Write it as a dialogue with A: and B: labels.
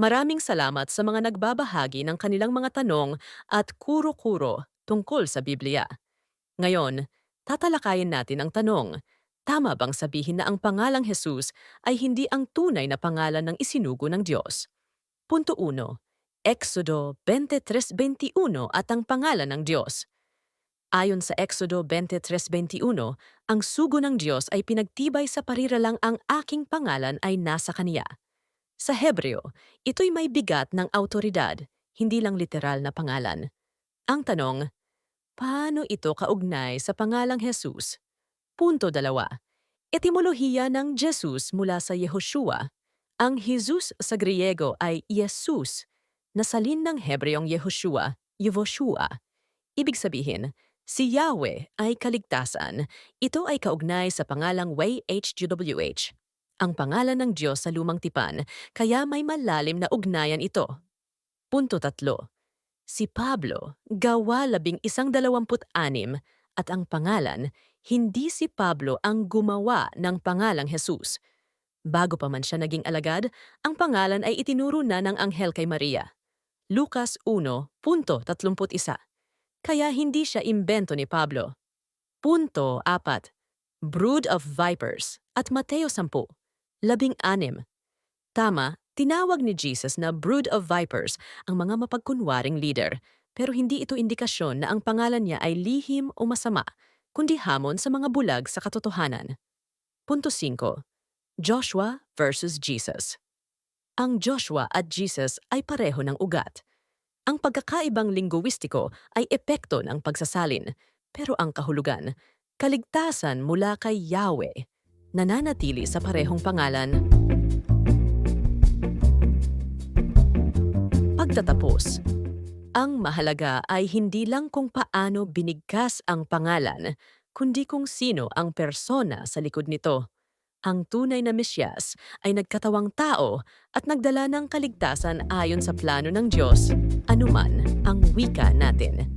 A: Maraming salamat sa mga nagbabahagi ng kanilang mga tanong at kuro-kuro tungkol sa Biblia. Ngayon, tatalakayin natin ang tanong, tama bang sabihin na ang pangalang Jesus ay hindi ang tunay na pangalan ng isinugo ng Diyos? Punto 1. Exodo 23.21 at ang pangalan ng Diyos. Ayon sa Exodo 23.21, ang sugo ng Diyos ay pinagtibay sa pariralang ang aking pangalan ay nasa Kaniya. Sa Hebreo, ito'y may bigat ng autoridad, hindi lang literal na pangalan. Ang tanong, paano ito kaugnay sa pangalang Jesus? Punto dalawa. Etimolohiya ng Jesus mula sa Yehoshua. Ang Jesus sa Griego ay Jesus, na salin ng Hebreong Yehoshua, Yevoshua. Ibig sabihin, si Yahweh ay kaligtasan. Ito ay kaugnay sa pangalang YHWH, ang pangalan ng Diyos sa lumang tipan, kaya may malalim na ugnayan ito. Punto tatlo. Si Pablo, gawa labing isang dalawamput anim, at ang pangalan, hindi si Pablo ang gumawa ng pangalang Jesus. Bago pa man siya naging alagad, ang pangalan ay itinuro na ng anghel kay Maria. Lucas 1.31 Kaya hindi siya imbento ni Pablo. Punto 4. Brood of Vipers at Mateo 10 labing anim. Tama, tinawag ni Jesus na brood of vipers ang mga mapagkunwaring leader, pero hindi ito indikasyon na ang pangalan niya ay lihim o masama, kundi hamon sa mga bulag sa katotohanan. Punto 5. Joshua versus Jesus. Ang Joshua at Jesus ay pareho ng ugat. Ang pagkakaibang linguistiko ay epekto ng pagsasalin, pero ang kahulugan, kaligtasan mula kay Yahweh, nananatili sa parehong pangalan. Pagtatapos, ang mahalaga ay hindi lang kung paano binigkas ang pangalan, kundi kung sino ang persona sa likod nito. Ang tunay na Mesyas ay nagkatawang tao at nagdala ng kaligtasan ayon sa plano ng Diyos, anuman ang wika natin.